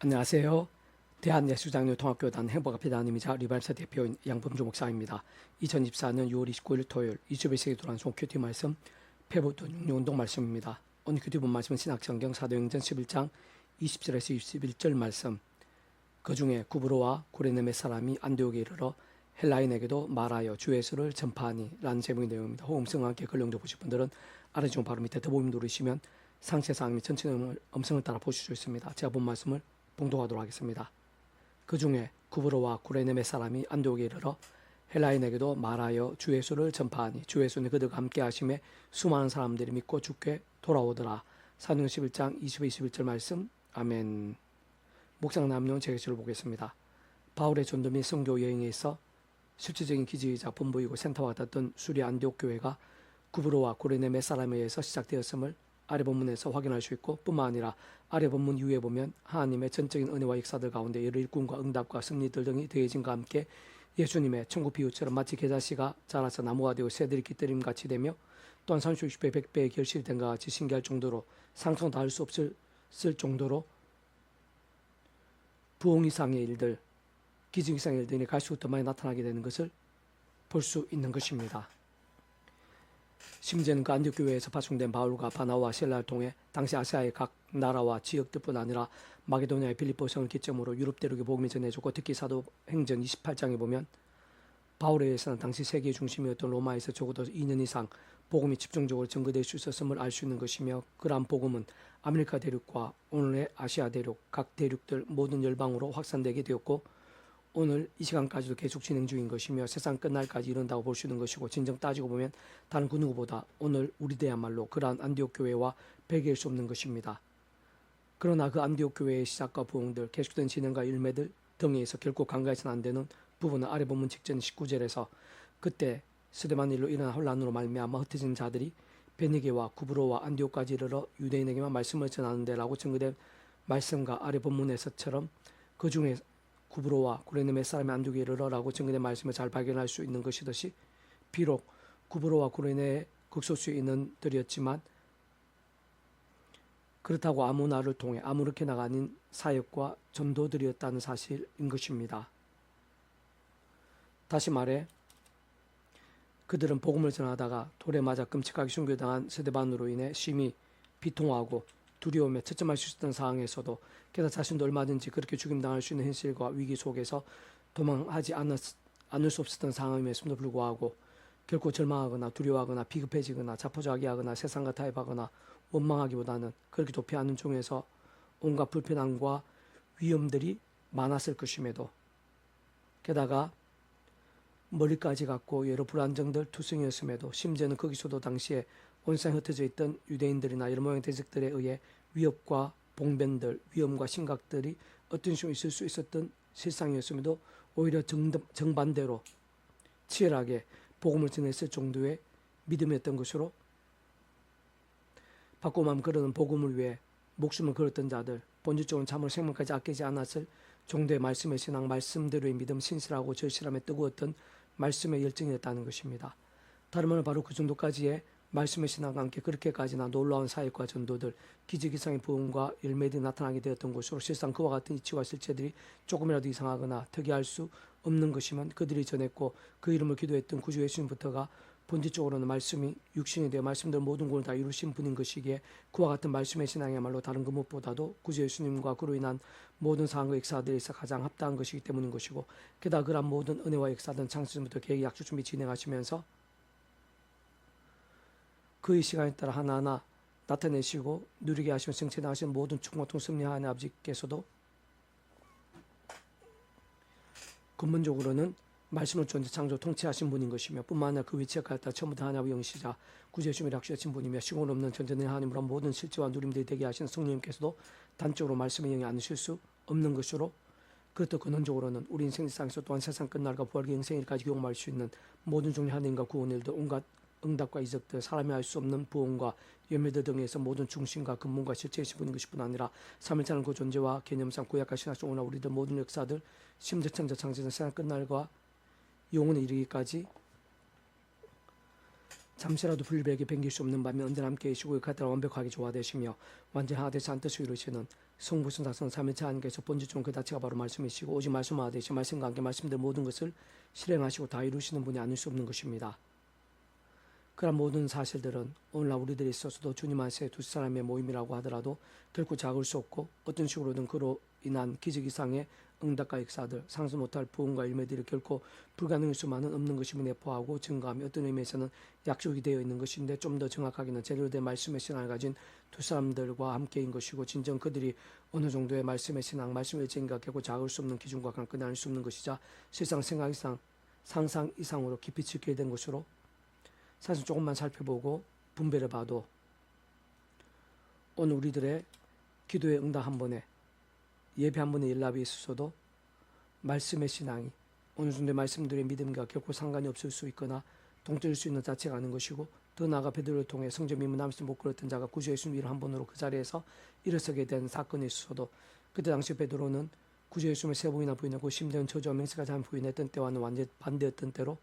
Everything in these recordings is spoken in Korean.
안녕하세요. 대한예수장로통합교단 행복합회단임이자 리발사 대표인 양범주 목사입니다. 2024년 6월 29일 토요일 21세기 도란송 큐티 말씀 페보돈 육룡운동 말씀입니다. 오늘 큐티 본 말씀은 신학성경 사도행전 11장 20절에서 21절 말씀 그 중에 구브로와 구레네메 사람이 안디옥에 이르러 헬라인에게도 말하여 주 예수를 전파하니 라는 제목의 내용입니다. 호음성과 함께 글령도 보실 분들은 아래쪽 바로 밑에 더보임 누르시면 상세 사항 및 전체 내용을 음성을 따라 보실 수 있습니다. 제가 본 말씀을 봉독하도록 하겠습니다. 그 중에 구브로와 구레네메 사람이 안디옥에 이르러 헬라인에게도 말하여 주 예수를 전파하니 주 예수는 그들과 함께 하심에 수많은 사람들이 믿고 죽게 돌아오더라. 사도행 11장 20, 21절 말씀 아멘 목상 남녀 제게주를 보겠습니다. 바울의 전도 및 성교 여행에 있어 실질적인 기지이자 본부이고 센터와 같았던 수리 안디옥 교회가 구브로와 고레네메 사람에 의해서 시작되었음을 아래 본문에서 확인할 수 있고 뿐만 아니라 아래 본문 이후에 보면 하나님의 전적인 은혜와 역사들 가운데 이를 일꾼과 응답과 승리들 등이 더해진과 함께 예수님의 천국 비유처럼 마치 계자씨가 자라서 나무가 되고 새들이 깃들임 같이 되며 또한 30배, 100배의 결실이 된것 같이 신기할 정도로 상상 다할 수 없을 쓸 정도로 부흥 이상의 일들, 기증 이상의 일들이 갈수록 더 많이 나타나게 되는 것을 볼 수 있는 것입니다. 심지어는 그 안디옥 교회에서 파송된 바울과 바나와 셀라를 통해 당시 아시아의 각 나라와 지역들뿐 아니라 마게도니아의 빌립보 성을 기점으로 유럽 대륙에 복음이 전해졌고 특히 사도행전 28장에 보면 바울에 의해서는 당시 세계의 중심이었던 로마에서 적어도 2년 이상 복음이 집중적으로 전거될 수 있었음을 알 수 있는 것이며 그러한 복음은 아메리카 대륙과 오늘의 아시아 대륙 각 대륙들 모든 열방으로 확산되게 되었고 오늘 이 시간까지도 계속 진행 중인 것이며 세상 끝날까지 이른다고 볼 수 있는 것이고 진정 따지고 보면 다른 그 누구보다 오늘 우리들야말로 그러한 안디옥 교회와 배개일 수 없는 것입니다. 그러나 그 안디옥 교회의 시작과 부흥들 계속된 진행과 일매들 등에 의해서 결코 간과해서는 안 되는 부분은 아래 본문 직전 19절에서 그때 스데만 일로 일어난 혼란으로 말미암아 흩어진 자들이 베니게와 구브로와 안디옥까지 이르러 유대인에게만 말씀을 전하는데라고 증거된 말씀과 아래 본문에서처럼 그 중에 구브로와 구레네메 사람의 안디옥에 이르러라고 증거된 말씀을 잘 발견할 수 있는 것이듯이 비록 구브로와 구레네의 극소수에 있는 들이었지만 그렇다고 아무나를 통해 아무렇게나가 아닌 사역과 전도들이었다는 사실인 것입니다. 다시 말해 그들은 복음을 전하다가 돌에 맞아 끔찍하게 순교당한 세대반으로 인해 심히 비통하고 두려움에 채점할 수 있었던 상황에서도 게다가 자신도 얼마든지 그렇게 죽임당할 수 있는 현실과 위기 속에서 도망하지 않았, 않을 수 없었던 상황임에도 불구하고 결코 절망하거나 두려워하거나 비급해지거나 자포자기하거나 세상과 타협하거나 원망하기보다는 그렇게 도피 않는 중에서 온갖 불편함과 위험들이 많았을 것임에도 게다가 머리까지 갖고 여러 불안정들 투성이었음에도 심지어는 거기서도 당시에 온상에 흩어져 있던 유대인들이나 여러 모양 대적들에 의해 위협과 봉변들, 위험과 심각들이 어떤 식으로 있을 수 있었던 실상이었음에도 오히려 정, 정반대로 치열하게 복음을 전했을 정도의 믿음이었던 것으로 바꾸면 그러는 복음을 위해 목숨을 걸었던 자들, 본질적으로 참으로 생명까지 아끼지 않았을 정도의 말씀의 신앙, 말씀대로의 믿음, 신실하고 절실함에 뜨거웠던 말씀의 열정이었다는 것입니다. 다른 말은 바로 그 정도까지의 말씀의 신앙과 함께 그렇게까지나 놀라운 사역과 전도들, 기적이상의 부흥과 열매들이 나타나게 되었던 것으로 실상 그와 같은 이치와 실체들이 조금이라도 이상하거나 특이할 수 없는 것이면 그들이 전했고 그 이름을 기도했던 구주 예수님부터가 본질적으로는 말씀이 육신이 되어 말씀들 모든 것을 다 이루신 분인 것이기에 그와 같은 말씀의 신앙이야말로 다른 그 무엇보다도 구주 예수님과 그로 인한 모든 상황과 역사들에서 가장 합당한 것이기 때문인 것이고 게다가 그러한 모든 은혜와 역사든 창세전부터 계획 약속 준비 진행하시면서 그의 시간에 따라 하나하나 나타내시고 누리게 하시며 정체당하신 모든 충고통 승리하는 아버지께서도 근본적으로는 말씀을 존재 창조 통치하신 분인 것이며 뿐만 아니라 그 위치에 갔다. 처음부터 하나님의 영시자 구제주님을 약속하신 분이며 시공 없는 전전의 하나님으로 모든 실제와 누림들이 되게 하신 성령님께서도 단적으로 말씀의 영이 않으실 수 없는 것으로 그것도 근원적으로는 우리 인생 상에서 또한 세상 끝날과 부활의 영생일까지 경험할 수 있는 모든 종류 하나님과 구원일들 온갖 응답과 이적들 사람이 알 수 없는 부흥과 열매들 등에서 모든 중심과 근본과 실체이신 분인 것뿐 아니라 삼일차는 그 존재와 개념상 구약과 신학 속으로 우리들 모든 역사들 심지어 천자 창조는 세상 끝날과 영혼에 이르기까지 잠시라도 불백에 ben길 수 없는 밤에 언제나 함께 계시고 그 가다라 완벽하게 조화되시며 완전 하나되시 한 뜻을 이루시는 성부순 다성 삼일체 하나님께서 본질중 그 자체가 바로 말씀이시고 오직 말씀 하되시 말씀과 함께 말씀들 모든 것을 실행하시고 다 이루시는 분이 아닐 수 없는 것입니다. 그런 모든 사실들은 오늘날 우리들이 있어서도 주님 안에 두 사람의 모임이라고 하더라도 결코 작을 수 없고 어떤 식으로든 그로 인한 기적 이상의 응답과 역사들 상수 못할 부흥과 일매들이 결코 불가능할 수만은 없는 것임을 내포하고 증거하며 어떤 의미에서는 약속이 되어 있는 것인데 좀 더 정확하게는 제대로 된 말씀의 신앙을 가진 두 사람들과 함께인 것이고 진정 그들이 어느 정도의 말씀의 신앙, 말씀의 일쟁이가 결코 작을 수 없는 기준과 아닐 수 없는 것이자 실상 생각 이상, 상상 이상으로 깊이 지키게 된 것으로 사실 조금만 살펴보고 분배를 봐도 오늘 우리들의 기도의 응답 한 번에 예배 한 번에 연락이 있어서도 말씀의 신앙이 어느 정도의 말씀들의 믿음과 결코 상관이 없을 수 있거나 동떨어질 수 있는 자체가 아닌 것이고 더 나아가 베드로를 통해 성전 남수 못 걸었던 자가 구주 예수님 이를 한 번으로 그 자리에서 일어서게 된 사건이 있어서도 그때 당시 베드로는 구주 예수님을 세 번이나 부인하고 심지어는 저주와 맹세까지 한 부인했던 때와는 완전 반대였던 때로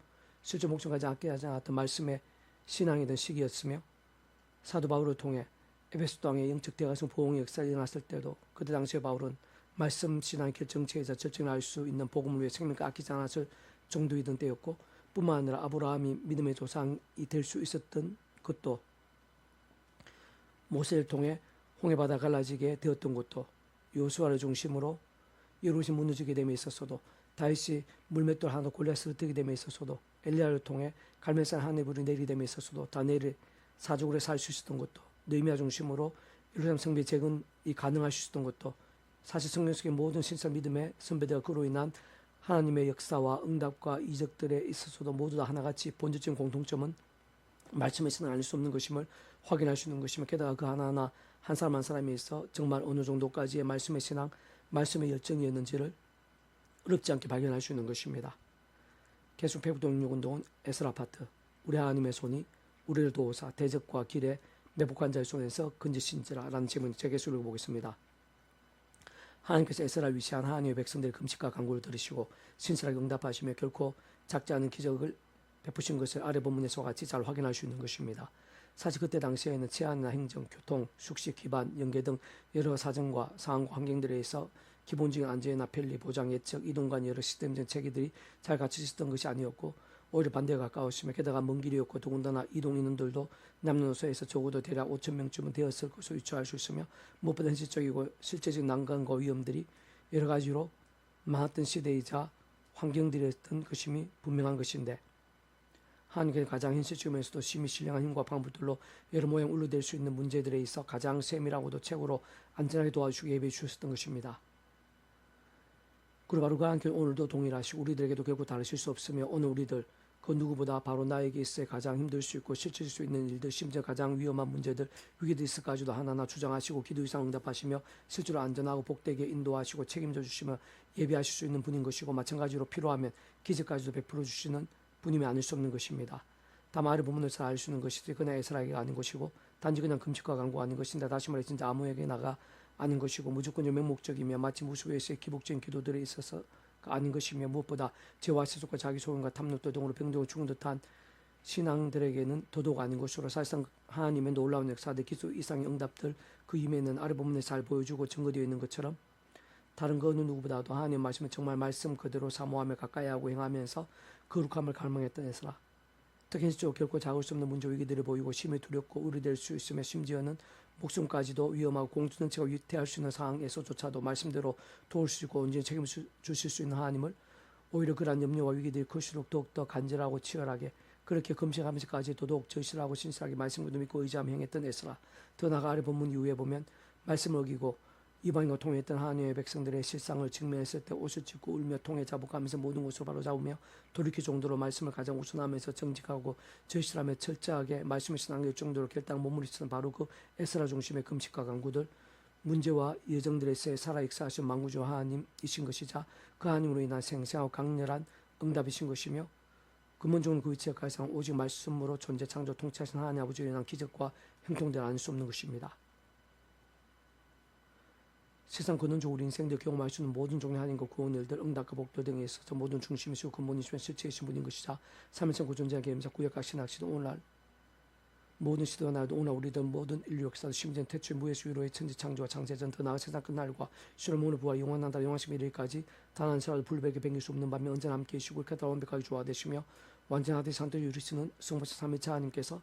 실제 목숨까지 아껴하지 않았던 말씀의 신앙이던 시기였으며 사도 바울을 통해 에베소 땅에 영적 대가성 보응의 역사가 일어났을 때도 그때 당시에 바울은 말씀 신앙 결정체에서 절정을 알 수 있는 복음을 위해 생명을 아끼지 않았을 정도이던 때였고 뿐만 아니라 아브라함이 믿음의 조상이 될 수 있었던 것도 모세를 통해 홍해바다 갈라지게 되었던 것도 요수아를 중심으로 예루살렘 무너지게 됨에 있어서도 다윗이 물맷돌 하나 골리앗을 뜨게 됨에 있어서도 엘리야를 통해 갈멜산 하늘불이 내리게 됨에 있어서도 다니엘이 사족으로 살 수 있었던 것도 느헤미야 중심으로 예루살렘 성비 재건이 가능할 수 있었던 것도 사실 성경 속의 모든 신사 믿음의 선배들과 그로 인한 하나님의 역사와 응답과 이적들에 있어서도 모두 다 하나같이 본질적인 공통점은 말씀에서는 알수 없는 것임을 확인할 수 있는 것이며 게다가 그 하나하나 한 사람 한 사람에 있어 정말 어느 정도까지의 말씀의 신앙, 말씀의 열정이었는지를 어렵지 않게 발견할 수 있는 것입니다. 배부동력운동은 에스라파트, 우리 하나님의 손이 우리를 도우사 대적과 길에 매복한 자의 손에서 건지신지라 라는 제문 제게수 읽어보겠습니다. 하나님께서 에스라를 위시한 하나님의 백성들의 금식과 간구를 들으시고 신실하게 응답하시며 결코 작지 않은 기적을 베푸신 것을 아래 본문에서 같이 잘 확인할 수 있는 것입니다. 사실 그때 당시에는 치안이나 행정, 교통, 숙식, 기반, 연계 등 여러 사정과 상황과 환경들에 있어 기본적인 안전이나 편리, 보장, 예측, 이동간 여러 시스템적 체계들이 잘 갖춰져 있었던 것이 아니었고 오히려 반대에 가까웠으며 게다가 먼 길이었고 더군다나 이동 인원들도 남녀노소에서 적어도 대략 5천 명쯤은 되었을 것으로 유추할 수 있으며 무엇보다 현실적이고 실제적인 난관과 위험들이 여러 가지로 많았던 시대이자 환경들이었던 것임이 분명한 것인데 하나님께서 가장 현실적이면서도 심히 신령한 힘과 방법들로 여러 모양 울러댈 수 있는 문제들에 있어 가장 세밀하고도 최고로 안전하게 도와주시고 예배해 주셨던 것입니다. 그리고 바로 그 한편 오늘도 동일하시고 우리들에게도 결코 다르실 수 없으며 오늘 우리들 그 누구보다 바로 나에게 있어 가장 힘들 수 있고 실질 수 있는 일들 심지어 가장 위험한 문제들 위기들 있을까지도 하나하나 주장하시고 기도 이상 응답하시며 실제로 안전하고 복되게 인도하시고 책임져 주시며 예배하실 수 있는 분인 것이고 마찬가지로 필요하면 기적까지도 베풀어 주시는 분임이 아닐 수 없는 것입니다. 다만 아래 부분을 잘 알 수 있는 것이지 그냥 에스라에게가 아닌 것이고 단지 그냥 금식과 간구 아닌 것인데 다시 말해 진짜 아무에게 나가 아닌 것이고 무조건 명목적이며 마치 무수에서의 기복적인 기도들에 있어서 아닌 것이며 무엇보다 죄와 세속과 자기 소원과 탐욕도 등으로 병들고 죽은 듯한 신앙들에게는 도도가 아닌 것으로 사실상 하나님의 놀라운 역사들 기수 이상의 응답들 그 임에는 아래 부분에 잘 보여주고 증거되어 있는 것처럼 다른 그 어느 누구보다도 하나님 말씀을 정말 말씀 그대로 사모하며 가까이 하고 행하면서 거룩함을 갈망했던 에스라. 특히 현실적으로 결코 작을 수 없는 문제 위기들을 보이고 심히 두렵고 우려될 수 있으며 심지어는 목숨까지도 위험하고 공주 전체가 위태할 수 있는 상황에서조차도 말씀대로 도울 수 있고 언제 책임을 주실 수 있는 하나님을 오히려 그러한 염려와 위기들이 클수록 더욱더 간절하고 치열하게 그렇게 금식하면서까지 도덕 절실하고 신실하게 말씀을 믿고 의지하며 행했던 에스라 더 나아가 아래 본문 이후에 보면 말씀을 어기고 이방인과 통했던 하나님의 백성들의 실상을 직면했을 때 옷을 찢고 울며 통해 잡아가면서 모든 것을 바로 잡으며 돌이킬 정도로 말씀을 가장 우선하면서 정직하고 절실하며 철저하게 말씀을 신앙할 정도로 결단 몸부림치는 바로 그 에스라 중심의 금식과 강구들 문제와 예정들에서의 살아 역사하신 만구주 하나님이신 것이자 그 하나님으로 인한 생생하고 강렬한 응답이신 것이며 근본적인 그 위치에 가상 오직 말씀으로 존재 창조 통치하신 하나님 아버지로 인한 기적과 형통들 아닐 수 없는 것입니다. 세상 근원적 우리 인생들 경험할 수 있는 모든 종의 하나님과 구원 일들 응답과 복들 등에 있어서 모든 중심이시고 근본이시며 실체이신 분인 것이자 삼일성 구존자의 계임자 구약과 신학시도 오늘날 모든 시도가 나도 오나 우리들 모든 인류 역사도 심지어 태초의 무에서 위로의 천지 창조와 창세전 더 나아 세상 끝날과 주를 모으는 부활 영원한 날 영원하심 이르기까지 단 한 사람 불백에 변길 수 없는 밤에 언제나 함께 계시고 그다 완벽하게 조화되시며 완전하되 산도 유리시는 성부사 삼위차 하나님께서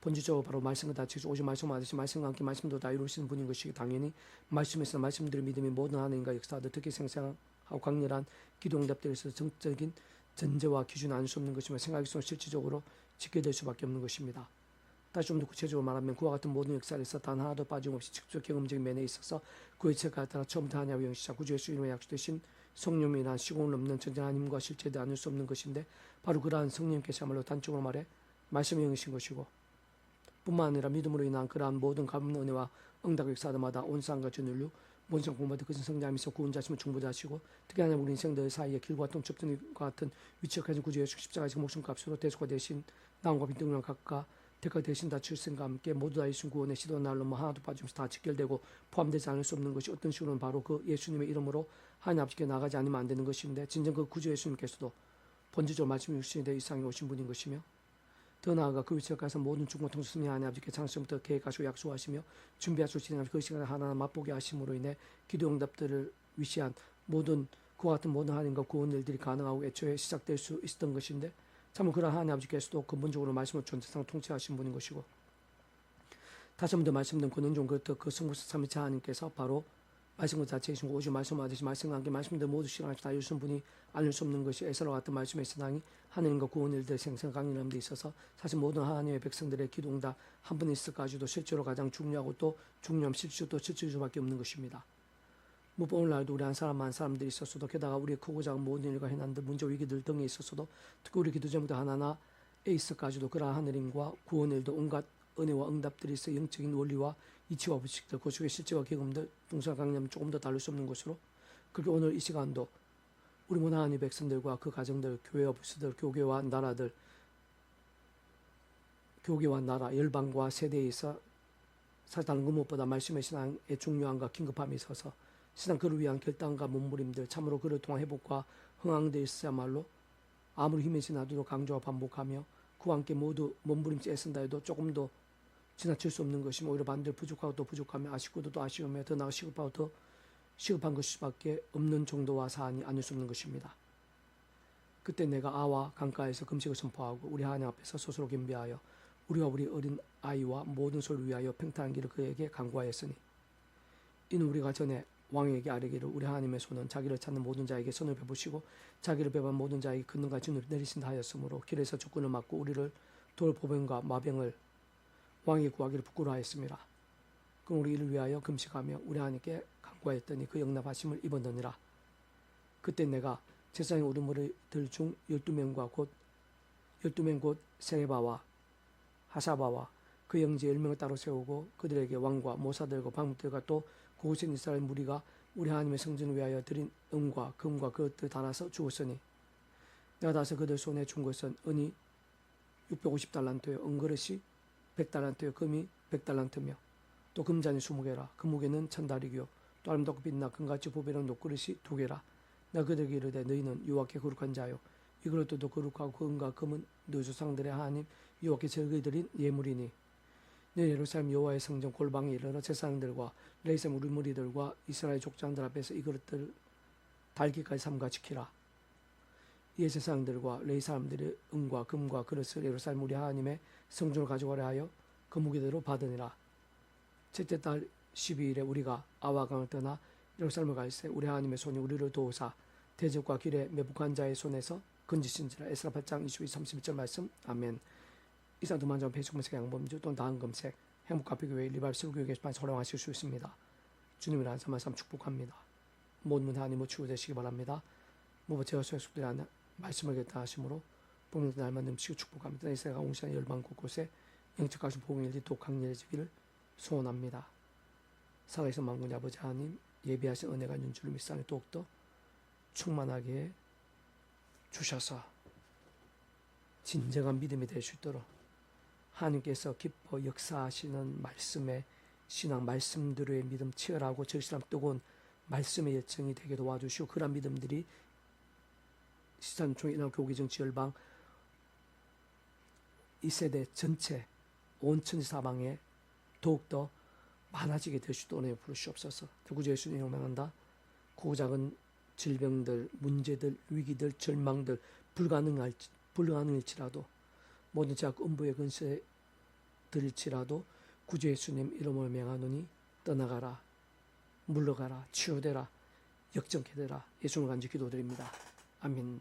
본질적으로 바로 말씀과 다 지주 오직 말씀 하듯이 말씀과 함께 말씀도 다 이루시는 분인 것이 당연히 말씀에서 말씀들을 믿음이 모든 하나님과 역사도 특히 생생하고 강렬한 기도 응답들에서 정적인 전제와 기준 알수 없는 것이며 생각이 속 실질적으로 지켜야 될 수밖에 없는 것입니다. 다시 좀 더 구체적으로 말하면 그와 같은 모든 역사에서 단 하나도 빠짐없이 직접 경험적인 면에 있어서 그 이체가 따라 처음부터 하냐고 영시자 구주의 수인으로 약속되신 성령이란 시공을 넘는 전쟁 하나님과 실제도 않을 수 없는 것인데 바로 그러한 성령께서야말로 단적으로 말해 말씀의 영이신 것이고 뿐만 아니라 믿음으로 인한 그러한 모든 가문 은혜와 응답 역사들마다 온 세상과 전 인류 본성 공부도 그신 성장하면서 구원 자심을 중보자시고 특히 하나님 우리 인생들 사이에 길과 동첩전과 같은 구주 예수 십자가에서 목숨값으로 대속화 대신 나온과 빈등을 각각 대가 대신 다 출생과 함께 모두 다 예수 구원의 시도 날로 뭐 하나도 빠짐없이 다 직결되고 포함되지 않을 수 없는 것이 어떤 식으로는 바로 그 예수님의 이름으로 하나님 아버지께 나가지 않으면 안 되는 것인데 진정 그 구주 예수님께서도 본질적으로 말씀 육신이 되 이상에 오신 분인 것이며 더 나아가 그 위치에 가서 모든 중고 통수님이 하나님 아버지께 장수부터 계획하시고 약속하시며 준비하시고 진행하시고 그 시간을 하나하나 맛보게 하심으로 인해 기도 응답들을 위시한 모든 그와 같은 모든 하나님과 구원 일들이 가능하고 애초에 시작될 수 있었던 것인데 참으로 그러한 하나님 아버지께서도 근본적으로 말씀을 전체상 통치하신 분인 것이고 다시 한번 더 말씀드린 권능종 그그 성부사 삼위차 하나님께서 바로 말씀과 자체이신 오직 말씀하듯이 말씀과 함께 말씀들 모두 시간을 다 이루신 분이 아닐 수 없는 것이 에서와 같은 말씀의 신앙이 하나님과 구원 일들 생생 강인함 데 있어서 사실 모든 하나님의 백성들의 기도응답 한 분 있을까지도 실제로 가장 중요하고 또 중요함 실주 또 실질 수밖에 없는 것입니다. 무법 오늘날도 우리 한 사람 한 사람들이 있었어도 게다가 우리의 크고 작은 모든 일과 해난들 문제 위기들 등에 있었어도 특히 우리 기도 제목도 하나하나 에 있을까지도 그러한 하늘임과 구원 일도 온갖 은혜와 응답들이 있어 영적인 원리와 이치와 부식들 그 속의 실제와 경험들 동사 강념 조금 더 다를 수 없는 것으로 그렇게 오늘 이 시간도 우리 모든 하나님 백성들과 그 가정들 교회와 부스들 교계와 나라들 교계와 나라 열방과 세대에 있어 사실 다른 것 무엇보다 말씀의 신앙의 중요함과 긴급함이 있어서 신앙 그를 위한 결단과 몸부림들 참으로 그를 통한 회복과 흥황돼 있어야말로 아무리 힘이 지나도 강조와 반복하며 그와 함께 모두 몸부림치 애쓴다 해도 조금 더 지나칠 수 없는 것이 오히려 반대로 부족하고 또 부족하며 아쉽고도 또 아쉬우며 더 나아 시급하고 더 시급한 것밖에 없는 정도와 사안이 아닐 수 없는 것입니다. 그때 내가 아와 강가에서 금식을 선포하고 우리 하나님 앞에서 스스로 겸비하여 우리와 우리 어린 아이와 모든 소를 위하여 평탄한 길을 그에게 강구하였으니 이는 우리가 전에 왕에게 아뢰기를 우리 하나님의 손은 자기를 찾는 모든 자에게 손을 베푸시고 자기를 베반 모든 자에게 근능과 진을 내리신다 하였으므로 길에서 적군을 막고 우리를 돌보병과 마병을 왕이 구하기를 부끄러워하였습니다. 그럼 우리 이를 위하여 금식하며 우리 하나님께 간구하였더니 그 영납하심을 입었느니라. 그때 내가 제사장의 우르무리들 중 열두 명과 곧 열두 명 곧 세레바와 하사바와 그 영지 열 명을 따로 세우고 그들에게 왕과 모사들과 방문들과 또 있는 이스라엘 무리가 우리 하나님의 성전을 위하여 드린 은과 금과 그것들 달아서 주었으니 내가 다서 그들 손에 준 것은 은이 650달란트요 은그릇이 100달란트요. 금이 100달란트며 또 금잔이 20개라. 그 무게는 천달이요. 또 아름답고 빛나 금같이 보배는 녹그릇이 두 개라. 내가 그들에게 이르되 너희는 여호와께 거룩한 자요. 이 그릇도 거룩하고 그 은과 금은 너희 조상들의 하나님 여호와께 절기 드린 예물이니. 내 예루살렘 여호와의 성전 골방에 이르러 제사장들과 레이셈 우리 무리들과 이스라엘 족장들 앞에서 이 그릇들 달기까지 삼가 지키라. 이에 제사장들과 레이 사람들의 은과 금과 그릇을 예루살렘 우리 하나님의 성전을 가져가려 하여 그 무게대로 받으니라. 첫째 달 12일에 우리가 아와강을 떠나 예루살렘을 갈새 우리 하나님의 손이 우리를 도우사 대적과 길에 매복한 자의 손에서 건지신지라 에스라 8장 22, 31절 말씀 아멘. 이상 두만점 페이스북 양범주 또는 다음 검색 행복카페교회 리발 세우교회 게시판 촬영하실 수 있습니다. 주님을 말씀 축복합니다. 모든 문 하나님을 치유 되시기 바랍니다. 모두 제가 소속들이 하는 말씀을 결단하심으로 복는 날만 넘치고 축복합니다. 이 세가 옹시한 열방 곳곳에 영적 가신 복음일이 또 강렬해지기를 소원합니다. 살아계신 만군의 아버지 하나님 예비하신 은혜가 있는 줄을 믿사니 더욱더 충만하게 주셔서 진정한 믿음이 될 수 있도록 하나님께서 기뻐 역사하시는 말씀의 신앙 말씀들의 믿음 치열하고 절실함 뜨거운 말씀의 열정이 되게 도와주시고 그런 믿음들이 시선 총이나 교기정 지열방 이 세대 전체 온 천지 사방에 더욱더 많아지게 되시도 은혜 부르시옵소서. 구주 예수님 명한다. 고 작은 질병들, 문제들, 위기들, 절망들 불가능할 불가능일지라도 모든 작 음부의 근세 들일지라도 구주 예수님 이름을 명하노니 떠나가라 물러가라 치유되라 역정케 되라 예수님을 간절히 기도드립니다. 아멘.